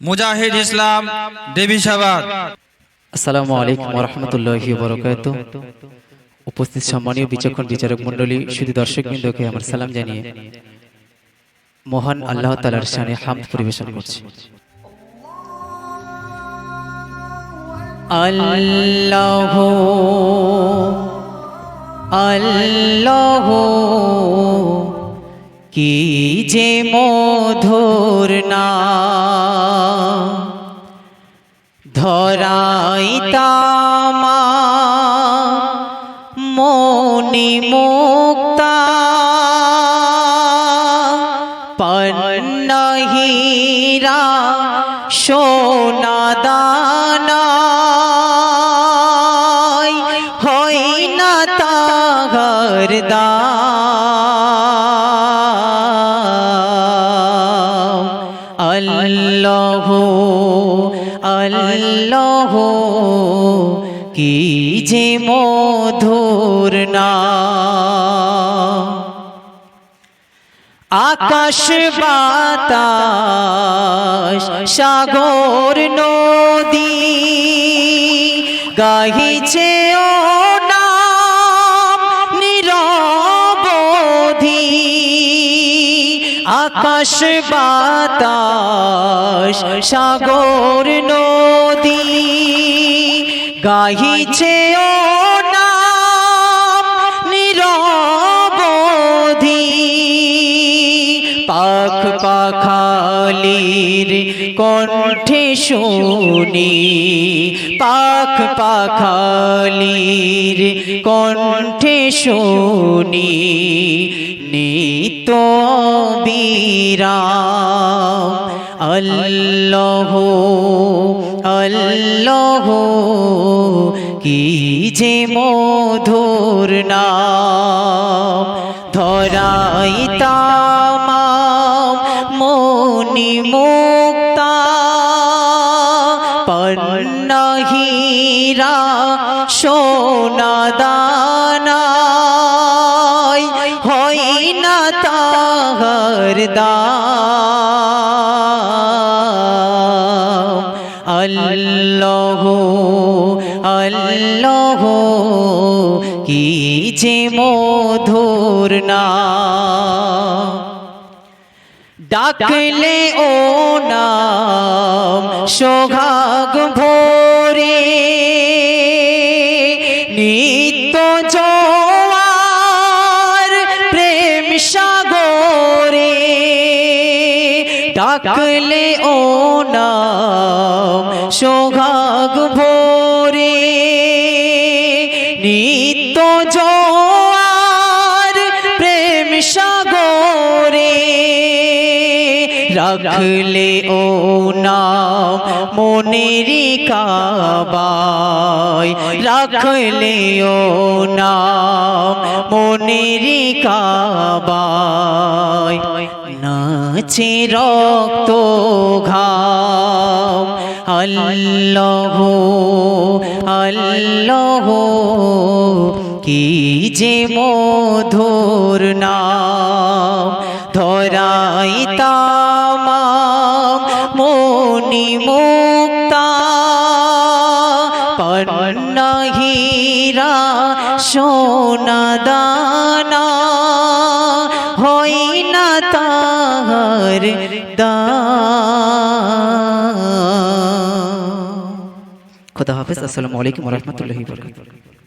মুজাহিদ ইসলাম দেবিসাবাদ আসসালামু আলাইকুম রহমতুল্লাহি বরকাত উপস্থিত সম্মানীয় বিচক্ষণ বিচারক মণ্ডলী, শুধু দর্শকবৃন্দকে আমার সালাম জানিয়ে মহান আল্লাহ তালার শানে হামদ পরিবেশন করছি। আল্লাহ আল্লাহ, কি যে মধুর ধরাই তামা মনি মুক্তা। পন্নহীরা সোনা কি যে মধুর না আকাশ বাতাস সাগর নদী গাহিছে ও নাম নিরবধি আকাশ বাতাস সাগর নদী গাহিছে ও নাম নিরবধি। পাখ পাখালির কণ্ঠে শুনি। পাখ পাখালির কণ্ঠে শুনি। নিত বিরাম আল্লাহ আল্লাহ। কি যে মধুর নাম? ধরাই তামাম মনি মুক্তা। পন্নহীরা সোনা দানা হই না তাহার দাম আল্লাহ আল্লাহ, কি যে মধুর না ডাকলে ও নাম সোহাগ ভোরে, নিত্য জোয়ার প্রেম সাগরে। ডাকলে ও নাম সোহাগ ভোরে নিত্য জোয়ার প্রেম সাগরে রাখলে ও নাম মনেরি কাবায়, রাখলে ও নাম মনেরি কাবায়। নাচে রক্ত ঘাম আল্লাহ আল্লাহ, কি যে মধুর নাম ধরাই তামাম মনি মুক্তা, পন্নহীরা সোনা দানা হই না তাহার খোদা হাফেজ আসসালামু আলাইকুম রহমতুল্লাহি বরকাতুহ।